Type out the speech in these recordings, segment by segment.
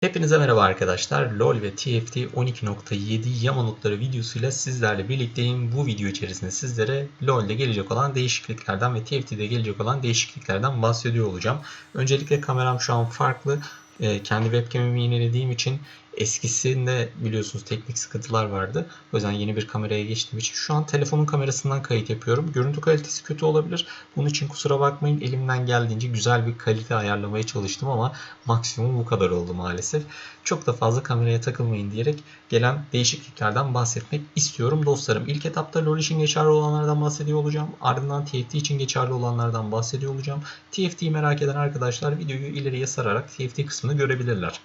Hepinize merhaba arkadaşlar. LoL ve TFT 12.7 yama notları videosuyla sizlerle birlikteyim. Bu video içerisinde sizlere LoL'de gelecek olan değişikliklerden ve TFT'de gelecek olan değişikliklerden bahsediyor olacağım. Öncelikle kameram şu an farklı. Ee, Kendi webcam'imi yenilediğim için eskisinde biliyorsunuz teknik sıkıntılar vardı. O yüzden yeni bir kameraya geçtiğim için şu an telefonun kamerasından kayıt yapıyorum. Görüntü kalitesi kötü olabilir. Bunun için kusura bakmayın. Elimden geldiğince güzel bir kalite ayarlamaya çalıştım ama maksimum bu kadar oldu maalesef. Çok da fazla kameraya takılmayın diyerek gelen değişikliklerden bahsetmek istiyorum dostlarım. İlk etapta LoL için geçerli olanlardan bahsediyor olacağım. Ardından TFT için geçerli olanlardan bahsediyor olacağım. TFT'yi merak eden arkadaşlar videoyu ileriye sararak TFT kısmını görebilirler.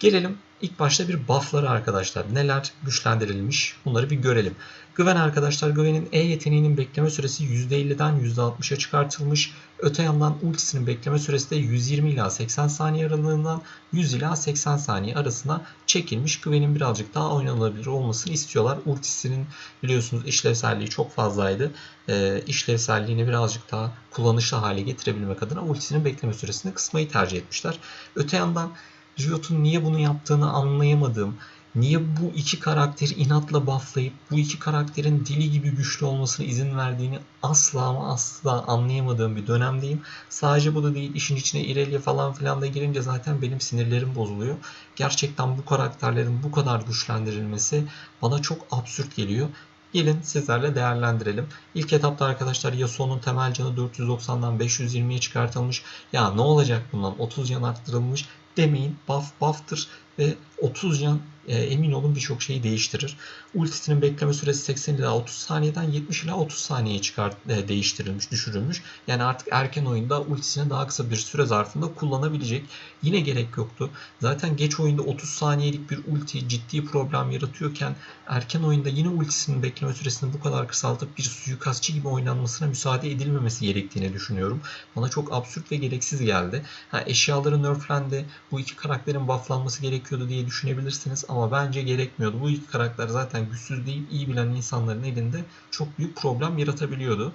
Gelelim ilk başta bir buff'ları arkadaşlar. Neler güçlendirilmiş bunları bir görelim. Güven arkadaşlar Güven'in E yeteneğinin bekleme süresi %50'den %60'a çıkartılmış. Öte yandan ultisinin bekleme süresi de 120 ila 80 saniye aralığından 100 ila 80 saniye arasına çekilmiş. Güven'in birazcık daha oynanılabilir olmasını istiyorlar. Ultisinin biliyorsunuz işlevselliği çok fazlaydı. Ee, işlevselliğini birazcık daha kullanışlı hale getirebilmek adına ultisinin bekleme süresini kısmayı tercih etmişler. Öte yandan Riot'un niye bunu yaptığını anlayamadığım, niye bu iki karakteri inatla bufflayıp bu iki karakterin dili gibi güçlü olmasına izin verdiğini asla ama asla anlayamadığım bir dönemdeyim. Sadece bu da değil işin içine Irelia falan filan da girince zaten benim sinirlerim bozuluyor. Gerçekten bu karakterlerin bu kadar güçlendirilmesi bana çok absürt geliyor. Gelin sizlerle değerlendirelim. İlk etapta arkadaşlar Yasuo'nun temel canı 490'dan 520'ye çıkartılmış. Ya ne olacak bundan 30 can arttırılmış demeyin. Buff buff'tır ve 30 can e, emin olun birçok şeyi değiştirir. Ultisinin bekleme süresi 80 ila 30 saniyeden 70 ila 30 saniyeye çıkart e, değiştirilmiş, düşürülmüş. Yani artık erken oyunda ultisini daha kısa bir süre zarfında kullanabilecek. Yine gerek yoktu. Zaten geç oyunda 30 saniyelik bir ulti ciddi problem yaratıyorken erken oyunda yine ultisinin bekleme süresini bu kadar kısaltıp bir suikastçı gibi oynanmasına müsaade edilmemesi gerektiğini düşünüyorum. Bana çok absürt ve gereksiz geldi. Ha, eşyaları nerflendi. Bu iki karakterin bufflanması gerekiyordu diye düşünebilirsiniz ama bence gerekmiyordu. Bu iki karakter zaten güçsüz değil, iyi bilen insanların elinde çok büyük problem yaratabiliyordu.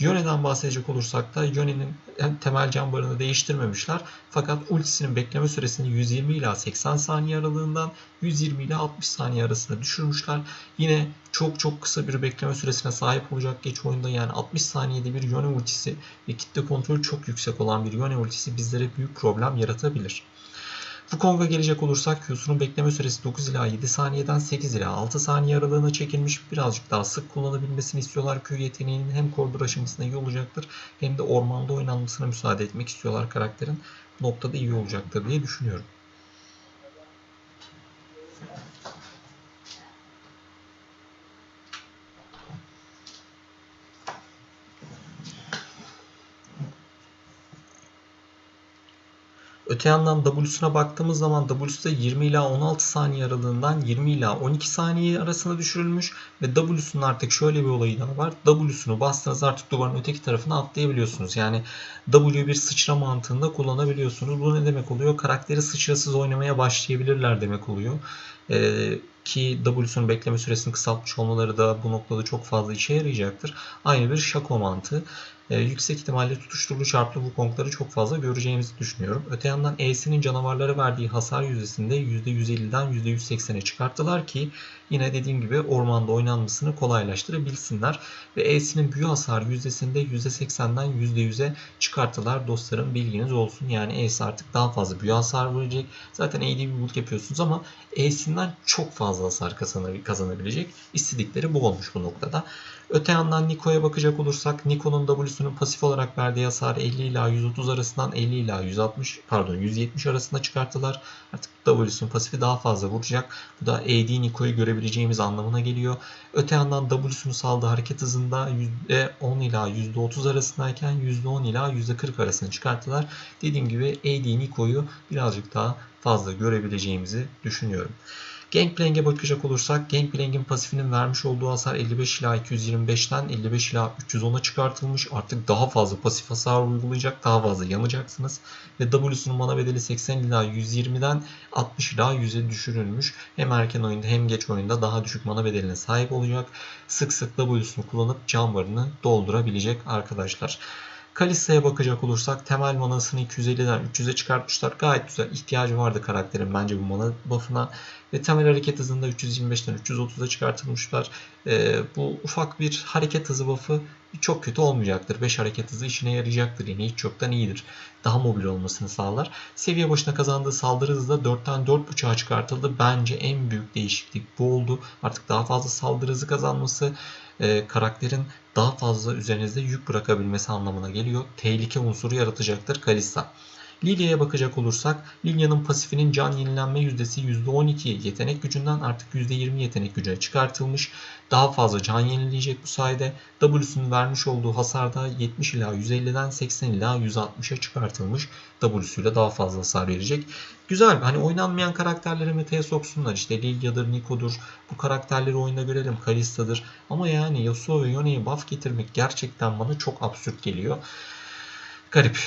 Yone'den bahsedecek olursak da Yone'nin temel can barını değiştirmemişler. Fakat ultisinin bekleme süresini 120 ila 80 saniye aralığından 120 ila 60 saniye arasında düşürmüşler. Yine çok çok kısa bir bekleme süresine sahip olacak geç oyunda yani 60 saniyede bir Yone ultisi ve kitle kontrolü çok yüksek olan bir Yone ultisi bizlere büyük problem yaratabilir. Wukong'a gelecek olursak Q'sunun bekleme süresi 9 ila 7 saniyeden 8 ila 6 saniye aralığına çekilmiş. Birazcık daha sık kullanabilmesini istiyorlar. Q yeteneğinin hem koridor aşamasında iyi olacaktır hem de ormanda oynanmasına müsaade etmek istiyorlar karakterin. Bu noktada iyi olacaktır diye düşünüyorum. Öte yandan W'suna baktığımız zaman W'su da 20 ila 16 saniye aralığından 20 ila 12 saniye arasında düşürülmüş ve W'sunun artık şöyle bir olayı daha var. W'sunu bastığınız artık duvarın öteki tarafına atlayabiliyorsunuz. Yani W bir sıçra mantığında kullanabiliyorsunuz. Bu ne demek oluyor? Karakteri sıçrasız oynamaya başlayabilirler demek oluyor. Ee, ki W'sunun bekleme süresini kısaltmış olmaları da bu noktada çok fazla işe yarayacaktır. Aynı bir şako mantığı. Ee, yüksek ihtimalle tutuşturulu çarplı Wukong'ları çok fazla göreceğimizi düşünüyorum. Öte yandan E'sinin canavarlara verdiği hasar yüzdesinde %150'den %180'e çıkarttılar ki yine dediğim gibi ormanda oynanmasını kolaylaştırabilsinler. Ve E'sinin büyü hasar yüzdesinde %80'den %100'e çıkarttılar. Dostlarım bilginiz olsun. Yani E'si artık daha fazla büyü hasar verecek. Zaten AD bir build yapıyorsunuz ama E'sinden çok fazla hasar kazanabilecek. İstedikleri bu olmuş bu noktada. Öte yandan Niko'ya bakacak olursak Niko'nun W'sunun pasif olarak verdiği hasarı 50 ila 130 arasından 50 ila 160 pardon 170 arasında çıkarttılar. Artık W'sunun pasifi daha fazla vuracak. Bu da AD Niko'yu görebileceğimiz anlamına geliyor. Öte yandan W'sunun saldığı hareket hızında %10 ila %30 arasındayken %10 ila %40 arasını çıkarttılar. Dediğim gibi AD Niko'yu birazcık daha fazla görebileceğimizi düşünüyorum. Gangplank'e bakacak olursak Gangplank'in pasifinin vermiş olduğu hasar 55 ila 225'ten 55 ila 310'a çıkartılmış. Artık daha fazla pasif hasar uygulayacak, daha fazla yanacaksınız. Ve W'sunun mana bedeli 80 ila 120'den 60 ila 100'e düşürülmüş. Hem erken oyunda hem geç oyunda daha düşük mana bedeline sahip olacak. Sık sık W'sunu kullanıp can barını doldurabilecek arkadaşlar. Kalista'ya bakacak olursak temel manasını 250'den 300'e çıkartmışlar. Gayet güzel. İhtiyacı vardı karakterin bence bu mana buff'ına. Ve temel hareket hızında 325'ten 330'a çıkartılmışlar. Ee, bu ufak bir hareket hızı buff'ı çok kötü olmayacaktır. 5 hareket hızı işine yarayacaktır. Yine hiç çoktan iyidir. Daha mobil olmasını sağlar. Seviye başına kazandığı saldırı hızı da 4'ten 4.5'a çıkartıldı. Bence en büyük değişiklik bu oldu. Artık daha fazla saldırı hızı kazanması e, karakterin daha fazla üzerinizde yük bırakabilmesi anlamına geliyor. Tehlike unsuru yaratacaktır Kalista. Lilia'ya bakacak olursak Lilia'nın pasifinin can yenilenme yüzdesi %12 yetenek gücünden artık %20 yetenek gücüne çıkartılmış. Daha fazla can yenileyecek bu sayede. W'sunun vermiş olduğu hasarda 70 ila 150'den 80 ila 160'a çıkartılmış. W'suyla daha fazla hasar verecek. Güzel. Hani oynanmayan karakterleri meta'ya soksunlar. İşte Lilia'dır, Nico'dur. Bu karakterleri oyunda görelim. Kalista'dır. Ama yani Yasuo ve Yone'ye buff getirmek gerçekten bana çok absürt geliyor. Garip.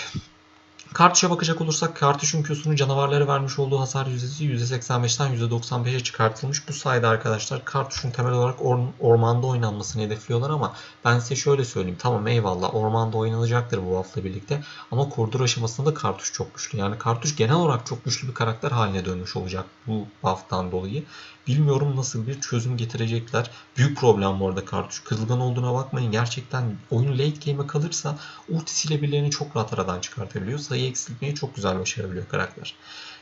Kartuşa bakacak olursak kartuşun Q'sunun canavarlara vermiş olduğu hasar yüzdesi %85'ten %95'e çıkartılmış. Bu sayede arkadaşlar kartuşun temel olarak or ormanda oynanmasını hedefliyorlar ama ben size şöyle söyleyeyim. Tamam eyvallah ormanda oynanacaktır bu buff'la birlikte ama koridor aşamasında kartuş çok güçlü. Yani kartuş genel olarak çok güçlü bir karakter haline dönmüş olacak bu buff'tan dolayı. Bilmiyorum nasıl bir çözüm getirecekler. Büyük problem bu arada kartuş. Kırılgan olduğuna bakmayın. Gerçekten oyun late game'e kalırsa ultisiyle birilerini çok rahat aradan çıkartabiliyor. Eksiltmeyi çok güzel başarabiliyor karakter.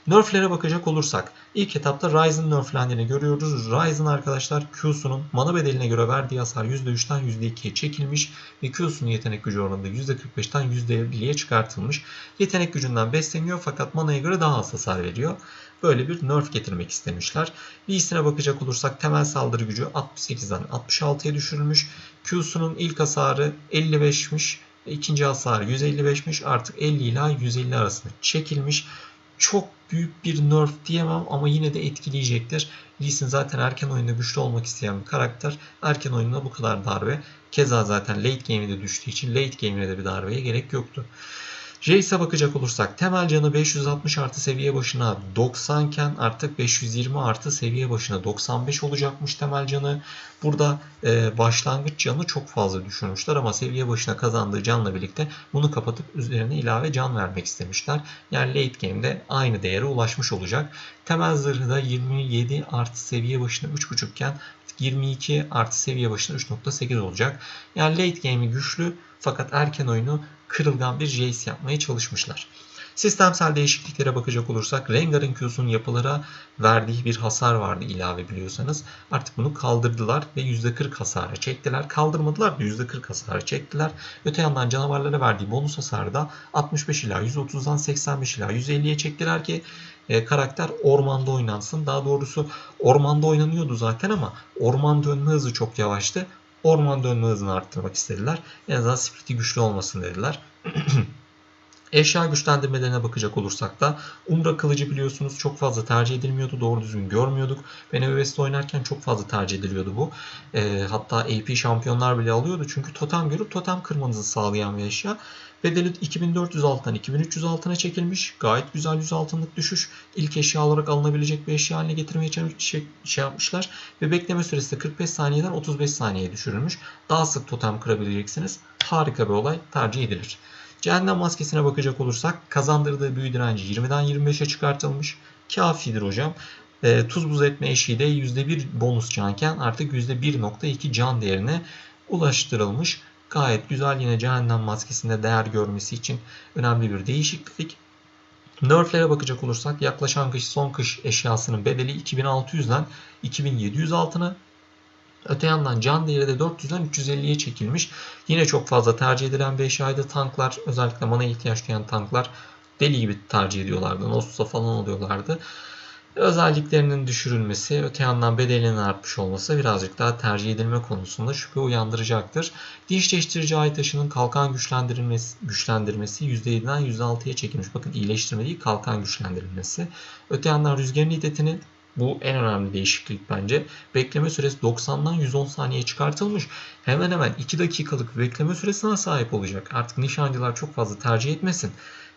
Nerf'lere bakacak olursak ilk etapta Ryzen nerflendiğini görüyoruz. Ryzen arkadaşlar Q'sunun mana bedeline göre verdiği hasar %3'ten %2'ye çekilmiş ve Q'sunun yetenek gücü oranında %45'ten %50'ye çıkartılmış. Yetenek gücünden besleniyor fakat manaya göre daha az hasar veriyor. Böyle bir nerf getirmek istemişler. Lee'sine bakacak olursak temel saldırı gücü 68'den 66'ya düşürülmüş. Q'sunun ilk hasarı 55'miş. İkinci hasarı 155'miş. Artık 50 ila 150 arasında çekilmiş. Çok büyük bir nerf diyemem ama yine de etkileyecektir. Lee Sin zaten erken oyunda güçlü olmak isteyen bir karakter. Erken oyunda bu kadar darbe. Keza zaten late game'e de düştüğü için late game'e de bir darbeye gerek yoktu. Jace'e bakacak olursak temel canı 560 artı seviye başına 90 iken artık 520 artı seviye başına 95 olacakmış temel canı. Burada e, başlangıç canı çok fazla düşürmüşler ama seviye başına kazandığı canla birlikte bunu kapatıp üzerine ilave can vermek istemişler. Yani late game'de aynı değere ulaşmış olacak. Temel zırhı da 27 artı seviye başına 3.5 iken 22 artı seviye başına 3.8 olacak. Yani late game'i güçlü fakat erken oyunu kırılgan bir Jace yapmaya çalışmışlar. Sistemsel değişikliklere bakacak olursak Rengar'ın yapılara verdiği bir hasar vardı ilave biliyorsanız. Artık bunu kaldırdılar ve %40 hasarı çektiler. Kaldırmadılar da %40 hasarı çektiler. Öte yandan canavarlara verdiği bonus hasarı da 65 ila 130'dan 85 ila 150'ye çektiler ki e, karakter ormanda oynansın. Daha doğrusu ormanda oynanıyordu zaten ama orman dönme hızı çok yavaştı. Orman dönme hızını arttırmak istediler. En azından split'i güçlü olmasın dediler. Eşya güçlendirmelerine bakacak olursak da Umbra kılıcı biliyorsunuz çok fazla tercih edilmiyordu. Doğru düzgün görmüyorduk. Ben EVS'de oynarken çok fazla tercih ediliyordu bu. E, hatta AP şampiyonlar bile alıyordu. Çünkü totem görüp totem kırmanızı sağlayan bir eşya. Bedeli 2400 altından 2300 altına çekilmiş. Gayet güzel 100 altınlık düşüş. İlk eşya olarak alınabilecek bir eşya haline getirmeye şey, şey yapmışlar. Ve bekleme süresi de 45 saniyeden 35 saniyeye düşürülmüş. Daha sık totem kırabileceksiniz. Harika bir olay tercih edilir. Cehennem maskesine bakacak olursak kazandırdığı büyü direnci 20'den 25'e çıkartılmış. Kafidir hocam. E, tuz buz etme eşiği de %1 bonus canken artık %1.2 can değerine ulaştırılmış. Gayet güzel yine cehennem maskesinde değer görmesi için önemli bir değişiklik. Nerf'lere bakacak olursak yaklaşan kış son kış eşyasının bedeli 2600'den 2700 altına Öte yandan can değeri de 400'den 350'ye çekilmiş. Yine çok fazla tercih edilen bir eşyaydı. Tanklar özellikle mana ihtiyaç duyan tanklar deli gibi tercih ediyorlardı. Nosus'a falan oluyorlardı. Özelliklerinin düşürülmesi, öte yandan bedelinin artmış olması birazcık daha tercih edilme konusunda şüphe uyandıracaktır. Diş değiştirici ay taşının kalkan güçlendirilmesi, güçlendirmesi %7'den %6'ya çekilmiş. Bakın iyileştirme değil kalkan güçlendirilmesi. Öte yandan rüzgarın iddetini bu en önemli değişiklik bence. Bekleme süresi 90'dan 110 saniye çıkartılmış. Hemen hemen 2 dakikalık bekleme süresine sahip olacak. Artık nişancılar çok fazla tercih etmesin.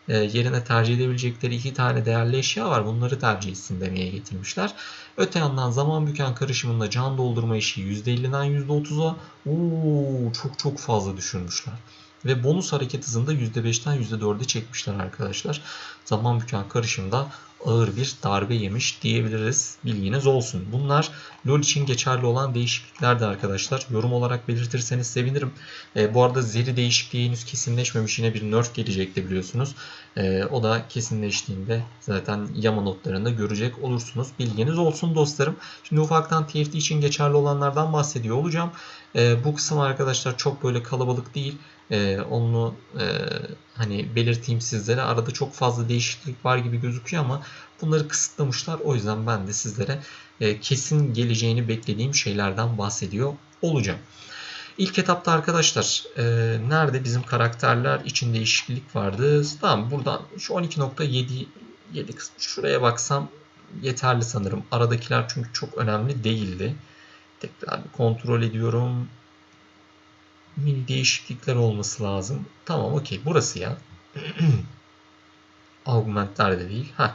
E, yerine tercih edebilecekleri iki tane değerli eşya var. Bunları tercih etsin demeye getirmişler. Öte yandan zaman büken karışımında can doldurma işi %50'den %30'a Oo, çok çok fazla düşürmüşler. Ve bonus hareket hızında %5'ten %4'e çekmişler arkadaşlar. Zaman büken karışımda ağır bir darbe yemiş diyebiliriz. Bilginiz olsun. Bunlar LoL için geçerli olan değişiklikler de arkadaşlar. Yorum olarak belirtirseniz sevinirim. E, bu arada Zeri değişikliği henüz kesinleşmemiş. Yine bir nerf gelecekti biliyorsunuz. E, o da kesinleştiğinde zaten yama notlarında görecek olursunuz. Bilginiz olsun dostlarım. Şimdi ufaktan TFT için geçerli olanlardan bahsediyor olacağım. E, bu kısım arkadaşlar çok böyle kalabalık değil. E, onu e, hani belirteyim sizlere. Arada çok fazla değişiklik var gibi gözüküyor ama bunları kısıtlamışlar. O yüzden ben de sizlere e, kesin geleceğini beklediğim şeylerden bahsediyor olacağım. İlk etapta arkadaşlar e, nerede bizim karakterler için değişiklik vardı? Tamam buradan şu 12.7 7 kısmı şuraya baksam yeterli sanırım. Aradakiler çünkü çok önemli değildi. Tekrar bir kontrol ediyorum. Mini değişiklikler olması lazım. Tamam okey burası ya. Augmentler de değil. Heh.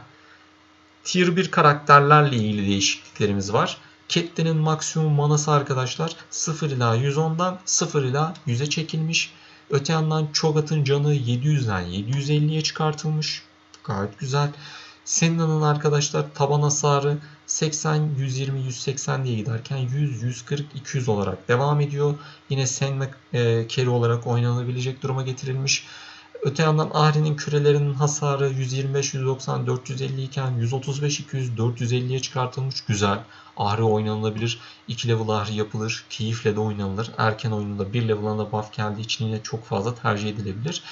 Tier 1 karakterlerle ilgili değişikliklerimiz var. Catelyn'in maksimum manası arkadaşlar 0 ila 110'dan 0 ila 100'e çekilmiş. Öte yandan Cho'Gath'ın canı 700'den 750'ye çıkartılmış. Gayet güzel. Senna'nın arkadaşlar taban hasarı 80, 120, 180 diye giderken 100, 140, 200 olarak devam ediyor. Yine Senna e, carry olarak oynanabilecek duruma getirilmiş. Öte yandan Ahri'nin kürelerinin hasarı 125, 190, 450 iken 135, 200, 450'ye çıkartılmış. Güzel. Ahri oynanılabilir. 2 level Ahri yapılır. Keyifle de oynanılır. Erken oyununda 1 level'ına da buff geldiği için yine çok fazla tercih edilebilir.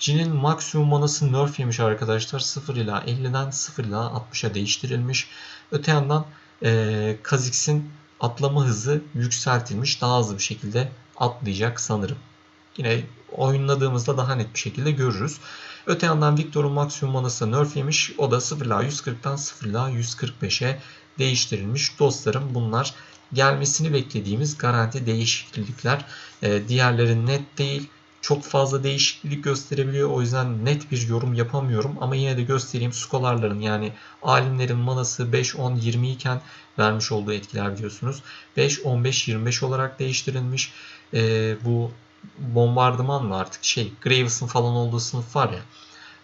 Jin'in maksimum manası nerf yemiş arkadaşlar. 0 ila 50'den 0 ila 60'a değiştirilmiş. Öte yandan e, Kha'Zix'in atlama hızı yükseltilmiş. Daha hızlı bir şekilde atlayacak sanırım. Yine oynadığımızda daha net bir şekilde görürüz. Öte yandan Victor'un maksimum manası nerf yemiş. O da 0 ila 140'tan 0 ila 145'e değiştirilmiş. Dostlarım bunlar gelmesini beklediğimiz garanti değişiklikler. E, diğerleri net değil çok fazla değişiklik gösterebiliyor. O yüzden net bir yorum yapamıyorum. Ama yine de göstereyim. Skolarların yani alimlerin manası 5, 10, 20 iken vermiş olduğu etkiler biliyorsunuz. 5, 15, 25 olarak değiştirilmiş. Ee, bu bombardıman mı artık şey Graves'ın falan olduğu sınıf var ya.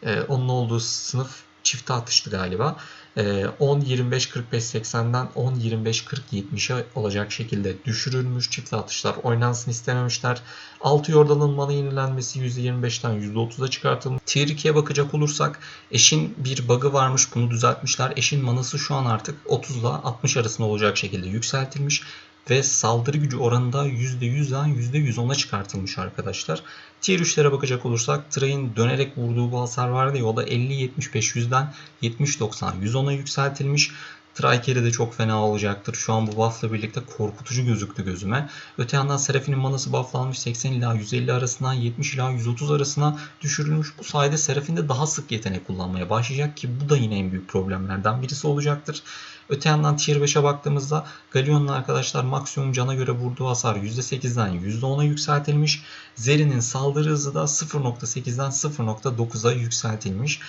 E, onun olduğu sınıf çifte atıştı galiba. 10 25 45 80'den 10 25 40 70'e olacak şekilde düşürülmüş çift atışlar oynansın istememişler. 6 yordalın mana yenilenmesi %25'ten %30'a çıkartılmış. Tier 2'ye bakacak olursak eşin bir bug'ı varmış bunu düzeltmişler. Eşin manası şu an artık 30 ile 60 arasında olacak şekilde yükseltilmiş ve saldırı gücü oranında %100'den %110'a çıkartılmış arkadaşlar. Tier 3'lere bakacak olursak Trey'in dönerek vurduğu bu hasar vardı ya o da 50-75-100'den 70-90-110'a yükseltilmiş. Triker'i de çok fena olacaktır. Şu an bu buff'la birlikte korkutucu gözüktü gözüme. Öte yandan Seraphinin manası bufflanmış 80 ila 150 arasından 70 ila 130 arasına düşürülmüş. Bu sayede Seraphine de daha sık yetenek kullanmaya başlayacak ki bu da yine en büyük problemlerden birisi olacaktır. Öte yandan Tier 5'e baktığımızda Galion'un arkadaşlar maksimum cana göre vurduğu hasar %8'den %10'a yükseltilmiş. Zeri'nin saldırı hızı da 0.8'den 0.9'a yükseltilmiş.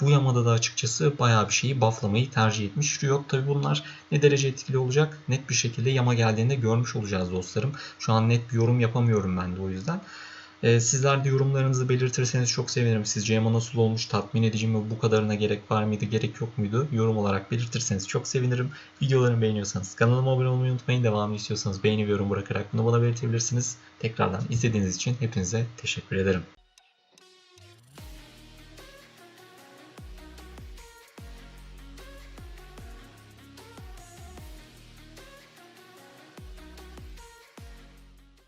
Bu yamada da açıkçası bayağı bir şeyi bufflamayı tercih etmiş. Riot tabi bunlar ne derece etkili olacak net bir şekilde yama geldiğinde görmüş olacağız dostlarım. Şu an net bir yorum yapamıyorum ben de o yüzden. Ee, sizler de yorumlarınızı belirtirseniz çok sevinirim. Sizce yama nasıl olmuş, tatmin edici mi, bu kadarına gerek var mıydı, gerek yok muydu? Yorum olarak belirtirseniz çok sevinirim. Videolarımı beğeniyorsanız kanalıma abone olmayı unutmayın. Devamını istiyorsanız beğeni ve yorum bırakarak bunu bana belirtebilirsiniz. Tekrardan izlediğiniz için hepinize teşekkür ederim.